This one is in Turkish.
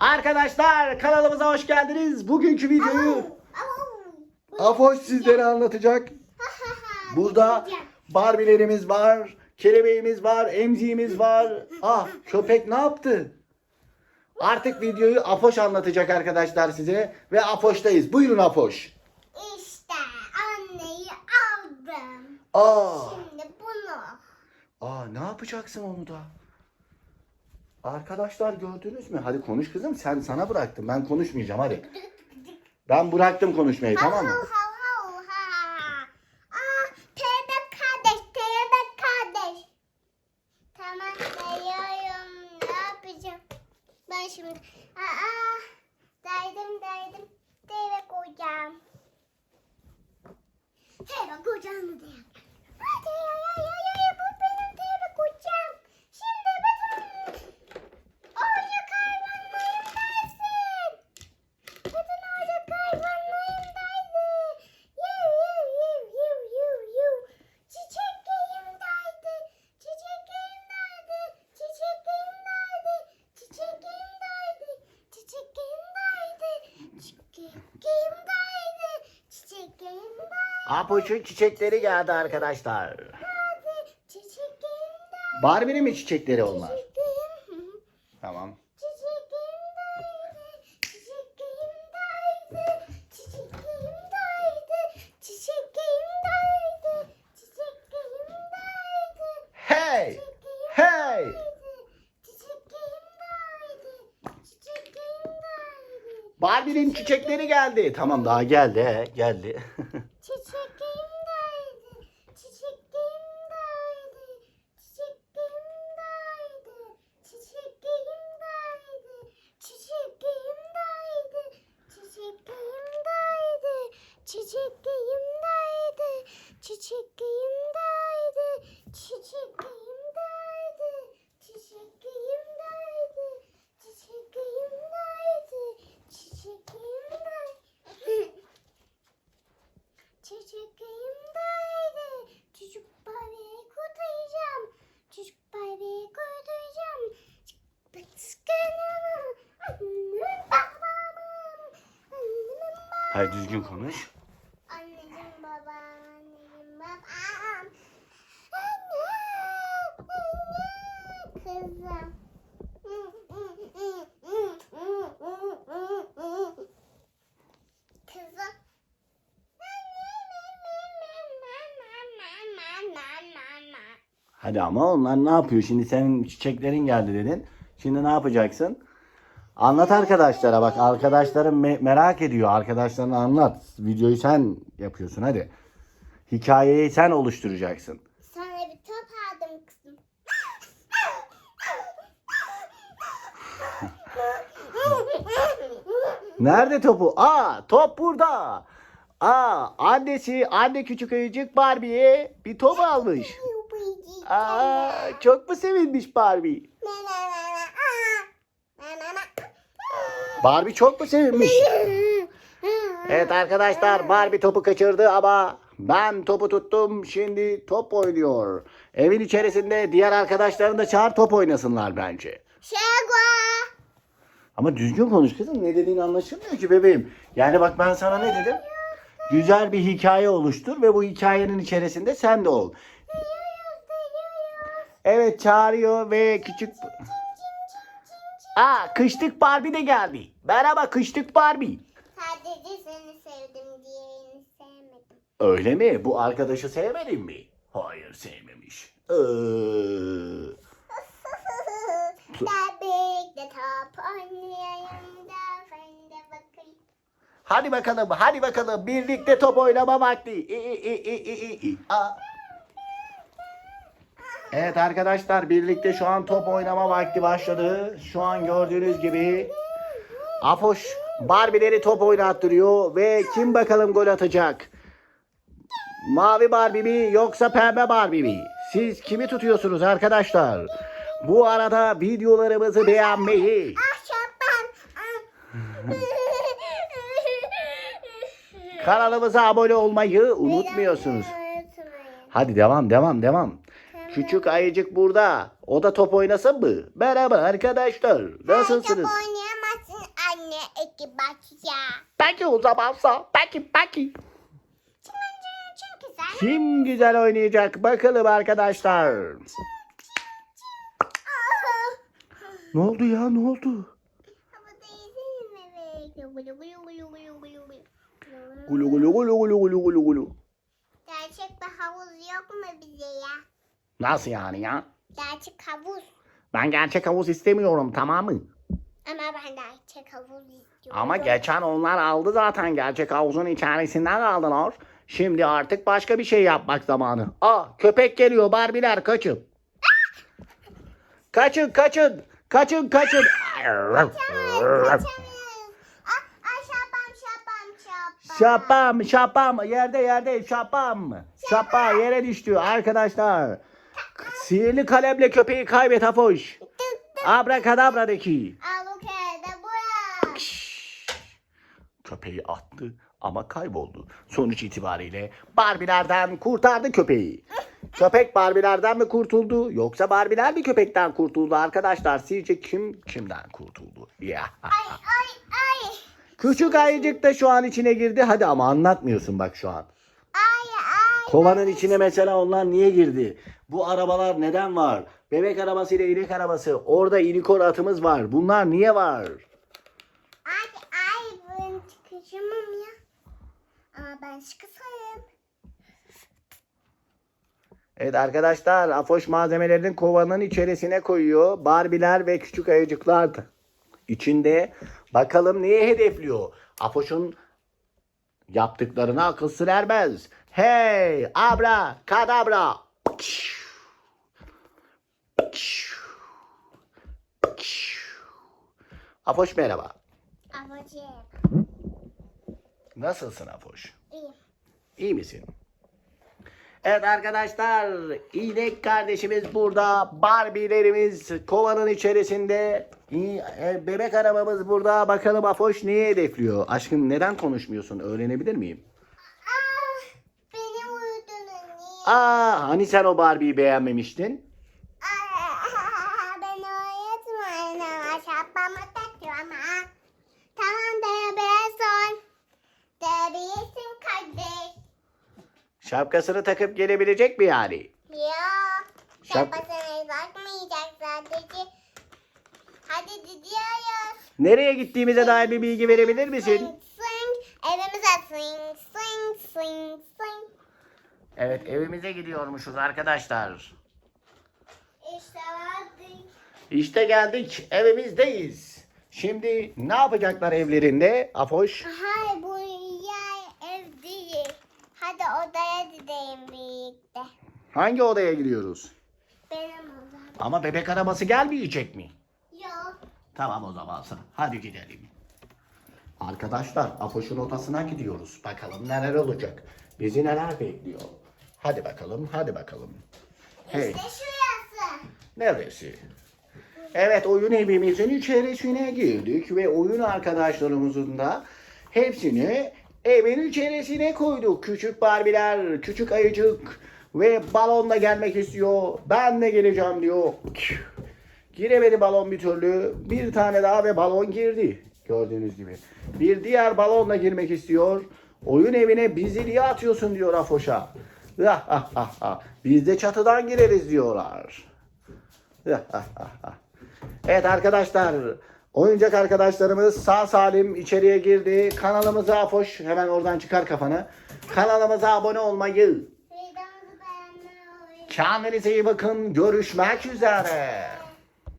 Arkadaşlar kanalımıza hoş geldiniz. Bugünkü videoyu Afoş sizlere anlatacak. Burada Barbie'lerimiz var, kelebeğimiz var, emziğimiz var. Ah köpek ne yaptı? Artık videoyu Afoş anlatacak arkadaşlar size. Ve Afoş'tayız. Buyurun Afoş. İşte anneyi aldım. Aa, Şimdi bunu. aa ne yapacaksın onu da? Arkadaşlar gördünüz mü? Hadi konuş kızım. Sen sana bıraktım. Ben konuşmayacağım hadi. Ben bıraktım konuşmayı tamam mı? Hav hav hav ha. Aa, teyze kardeş, teyze kardeş. Tamam Apoş'un çiçekleri geldi arkadaşlar. Barbie'nin mi çiçekleri onlar? Çiçeklerim. Tamam. Hey! Hey! Barbie'nin çiçekleri geldi. Tamam daha geldi he, geldi. Hayır düzgün konuş. Anneciğim babam. Anneciğim babam. Anne. Anne. Kızım. Kızım. Hadi ama onlar ne yapıyor? Şimdi senin çiçeklerin geldi dedin. Şimdi ne yapacaksın? Anlat arkadaşlara bak. Arkadaşlarım me- merak ediyor. Arkadaşlarına anlat. Videoyu sen yapıyorsun hadi. Hikayeyi sen oluşturacaksın. Sana bir top aldım kızım. Nerede topu? Aa top burada. Aa annesi anne küçük ayıcık Barbie'ye bir top almış. Aa çok mu sevinmiş Barbie? Barbie çok mu sevinmiş? Evet arkadaşlar Barbie topu kaçırdı ama ben topu tuttum. Şimdi top oynuyor. Evin içerisinde diğer arkadaşlarını da çağır top oynasınlar bence. Şegua. Ama düzgün konuş kızım. Ne dediğin anlaşılmıyor ki bebeğim. Yani bak ben sana ne dedim? Güzel bir hikaye oluştur ve bu hikayenin içerisinde sen de ol. Evet çağırıyor ve küçük... Aa kışlık Barbie de geldi. Merhaba kışlık Barbie. Sadece seni sevdim diğerini sevmedim. Öyle mi? Bu arkadaşı sevmedin mi? Hayır sevmemiş. Ee, Bebekle top oynayayım da ben de bakayım. hadi bakalım, hadi bakalım. Birlikte top oynama vakti. İ, i, i, i, i, i. Aa. Evet arkadaşlar birlikte şu an top oynama vakti başladı. Şu an gördüğünüz gibi Afoş Barbie'leri top oynattırıyor ve kim bakalım gol atacak? Mavi Barbie mi yoksa pembe Barbie mi? Siz kimi tutuyorsunuz arkadaşlar? Bu arada videolarımızı beğenmeyi, kanalımıza abone olmayı unutmuyorsunuz. Hadi devam devam devam. Küçük ayıcık burada. O da top oynasın mı? Merhaba arkadaşlar. Nasılsınız? Çok oynayamazsın anne iki bakacağım. Peki o zamansa. Peki peki. Kim güzel oynayacak bakalım arkadaşlar. Ne oldu ya ne oldu? Gulu gulu gulu gulu gulu gulu gulu. Gerçek bir havuz yok mu bize ya? Nasıl yani ya? Gerçek havuz. Ben gerçek havuz istemiyorum tamam mı? Ama ben gerçek havuz istiyorum. Ama geçen onlar aldı zaten gerçek havuzun içerisinden aldılar. Şimdi artık başka bir şey yapmak zamanı. Aa köpek geliyor Barbiler kaçın. Kaçın kaçın. Kaçın kaçın. Şapam şapam yerde yerde şapam. Şapa yere düştü arkadaşlar. Sihirli kalemle köpeği kaybet Afoş. O kağıdı bura. Köpeği attı ama kayboldu. Sonuç itibariyle Barbilerden kurtardı köpeği. Köpek Barbilerden mi kurtuldu yoksa Barbiler mi köpekten kurtuldu arkadaşlar? Sizce kim kimden kurtuldu? Ya. Ay ay ay. Küçük ayıcık da şu an içine girdi. Hadi ama anlatmıyorsun bak şu an. Ay ay. Kovanın içine mesela onlar niye girdi? Bu arabalar neden var? Bebek arabası ile inek arabası. Orada inikor atımız var. Bunlar niye var? Ay ay ben çıkışamam ya. Ama ben çıkasayım. Evet arkadaşlar Afoş malzemelerini kovanın içerisine koyuyor. Barbiler ve küçük ayıcıklar içinde. Bakalım neyi hedefliyor? Afoş'un yaptıklarına akıl sır ermez. Hey abra kadabra. Afoş merhaba. Abacım. Nasılsın Afoş? İyi. İyi misin? Evet arkadaşlar, inek kardeşimiz burada, Barbie'lerimiz kovanın içerisinde, e, bebek arabamız burada. Bakalım Afoş neyi hedefliyor? Aşkım neden konuşmuyorsun? Öğrenebilir miyim? Ah beni vurdun anne. Aa, hani sen o Barbie'yi beğenmemiştin? Ah, beni uyutmayın ama şapkamı takıyorum ha. Tamam dayabeye son. Dayabeyesin kardeş. Şapkasını takıp gelebilecek mi yani? Ya. Şap- Şapkasına bakmayacak sadece. Hadi gidiyoruz. Nereye gittiğimize dair bir bilgi verebilir misin? Swing swing. Evimize swing swing swing swing. Evet, evimize gidiyormuşuz arkadaşlar. İşte vardık. İşte geldik, evimizdeyiz. Şimdi ne yapacaklar evlerinde Afoş? Hayır bu yer ev değil. Hadi odaya gidelim birlikte. Hangi odaya gidiyoruz? Benim odam. Ama bebek arabası gelmeyecek mi? Yok. Tamam o zaman. Hadi gidelim. Arkadaşlar Afoş'un odasına gidiyoruz. Bakalım neler olacak. Bizi neler bekliyor. Hadi bakalım, hadi bakalım. Hey, İşte şurası. neresi? Evet, oyun evimizin içerisine girdik ve oyun arkadaşlarımızın da hepsini evin içerisine koyduk. Küçük Barbiler, küçük ayıcık ve balonla gelmek istiyor. Ben de geleceğim diyor. Giremedi balon bir türlü. Bir tane daha ve balon girdi. Gördüğünüz gibi. Bir diğer balonla girmek istiyor. Oyun evine bizi atıyorsun diyor Afoş'a. Biz de çatıdan gireriz diyorlar. Evet arkadaşlar. Oyuncak arkadaşlarımız sağ salim içeriye girdi. Kanalımıza Afoş hemen oradan çıkar kafanı. Kanalımıza abone olmayı. Kendinize iyi bakın. Görüşmek üzere.